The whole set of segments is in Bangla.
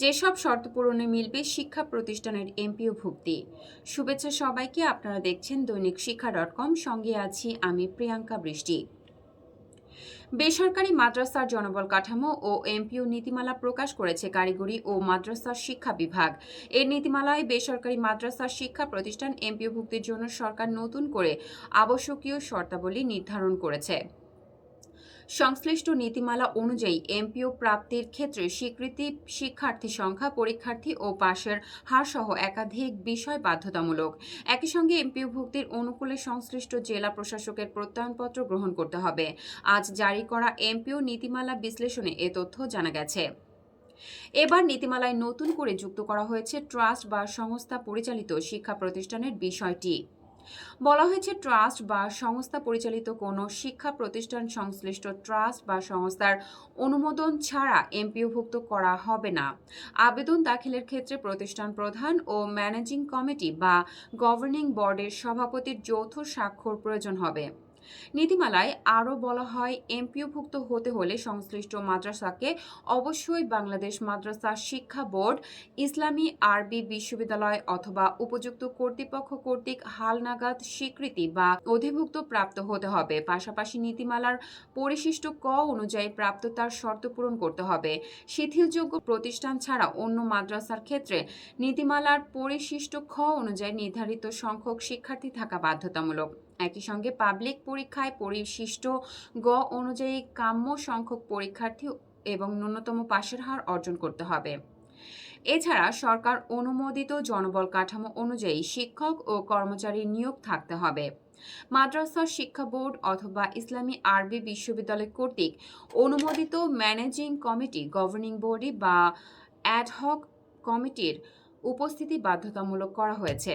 যেসব শর্ত পূরণে মিলবে শিক্ষা প্রতিষ্ঠানের এমপিও ভুক্তি। শুভেচ্ছা সবাইকে, আপনারা দেখছেন দৈনিক শিক্ষা ডট কম। সঙ্গে আছি আমি প্রিয়াঙ্কা বৃষ্টি। বেসরকারি মাদ্রাসার জনবল কাঠামো ও এমপিও নীতিমালা প্রকাশ করেছে কারিগরি ও মাদ্রাসার শিক্ষা বিভাগ। এর নীতিমালায় বেসরকারি মাদ্রাসার শিক্ষা প্রতিষ্ঠান এমপিও ভুক্তির জন্য সরকার নতুন করে আবশ্যকীয় শর্তাবলী নির্ধারণ করেছে। সংশ্লিষ্ট নীতিমালা অনুযায়ী এমপিও প্রাপ্তির ক্ষেত্রে স্বীকৃতি শিক্ষার্থী সংখ্যা, পরীক্ষার্থী ও পাশের হার সহ একাধিক বিষয় বাধ্যতামূলক। একই সঙ্গে এমপিও ভুক্তির অনুকূলে সংশ্লিষ্ট জেলা প্রশাসকের প্রত্যয়নপত্র গ্রহণ করতে হবে। আজ জারি করা এমপিও নীতিমালা বিশ্লেষণে এ তথ্য জানা গেছে। এবার নীতিমালায় নতুন করে যুক্ত করা হয়েছে ট্রাস্ট বা সংস্থা পরিচালিত শিক্ষা প্রতিষ্ঠানের বিষয়টি। বলা হয়েছে ট্রাস্ট বা সংস্থা পরিচালিত কোনো শিক্ষা প্রতিষ্ঠান সংশ্লিষ্ট ট্রাস্ট বা সংস্থার অনুমোদন ছাড়া এমপিওভুক্ত করা হবে না। আবেদন দাখিলের ক্ষেত্রে প্রতিষ্ঠান প্রধান ও ম্যানেজিং কমিটি বা গভর্নিং বোর্ডের সভাপতির যৌথ স্বাক্ষর প্রয়োজন হবে। নীতিমালায় আরও বলা হয়, এমপিওভুক্ত হতে হলে সংশ্লিষ্ট মাদ্রাসাকে অবশ্যই বাংলাদেশ মাদ্রাসা শিক্ষা বোর্ড, ইসলামী আরবি বিশ্ববিদ্যালয় অথবা উপযুক্ত কর্তৃপক্ষ কর্তৃক হালনাগাদ স্বীকৃতি বা অধিভুক্ত প্রাপ্ত হতে হবে। পাশাপাশি নীতিমালার পরিশিষ্ট ক অনুযায়ী প্রাপ্ততার শর্ত পূরণ করতে হবে। শিথিলযোগ্য প্রতিষ্ঠান ছাড়া অন্য মাদ্রাসার ক্ষেত্রে নীতিমালার পরিশিষ্ট খ অনুযায়ী নির্ধারিত সংখ্যক শিক্ষার্থী থাকা বাধ্যতামূলক। একই সঙ্গে পাবলিক পরীক্ষায় পরিশিষ্ট গ অনুযায়ী কাম্য সংখ্যক পরীক্ষার্থী এবং ন্যূনতম পাশের হার অর্জন করতে হবে। এছাড়া সরকার অনুমোদিত জনবল কাঠামো অনুযায়ী শিক্ষক ও কর্মচারী নিয়োগ থাকতে হবে। মাদ্রাসা শিক্ষা বোর্ড অথবা ইসলামী আরবি বিশ্ববিদ্যালয় কর্তৃক অনুমোদিত ম্যানেজিং কমিটি, গভর্নিং বডি বা অ্যাডহক কমিটির উপস্থিতি বাধ্যতামূলক করা হয়েছে।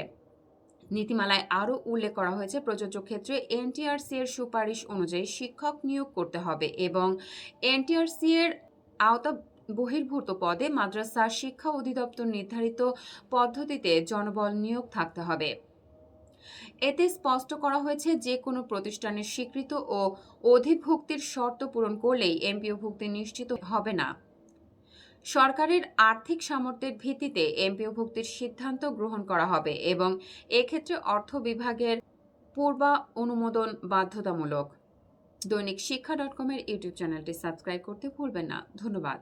নীতিমালায় আরও উল্লেখ করা হয়েছে, প্রযোজ্য ক্ষেত্রে এনটিআরসি এর সুপারিশ অনুযায়ী শিক্ষক নিয়োগ করতে হবে এবং এনটিআরসি এর আওতা বহির্ভূত পদে মাদ্রাসা শিক্ষা অধিদপ্তর নির্ধারিত পদ্ধতিতে জনবল নিয়োগ থাকতে হবে। এতে স্পষ্ট করা হয়েছে যে কোনো প্রতিষ্ঠানের স্বীকৃত ও অধিভুক্তির শর্ত পূরণ করলেই এমপিও ভুক্তি নিশ্চিত হবে না। সরকারের আর্থিক সামর্থ্যের ভিত্তিতে এমপিওভুক্তির সিদ্ধান্ত গ্রহণ করা হবে এবং এক্ষেত্রে অর্থ বিভাগের পূর্বা অনুমোদন বাধ্যতামূলক। দৈনিক শিক্ষা ডট কমের ইউটিউব চ্যানেলটি সাবস্ক্রাইব করতে ভুলবেন না। ধন্যবাদ।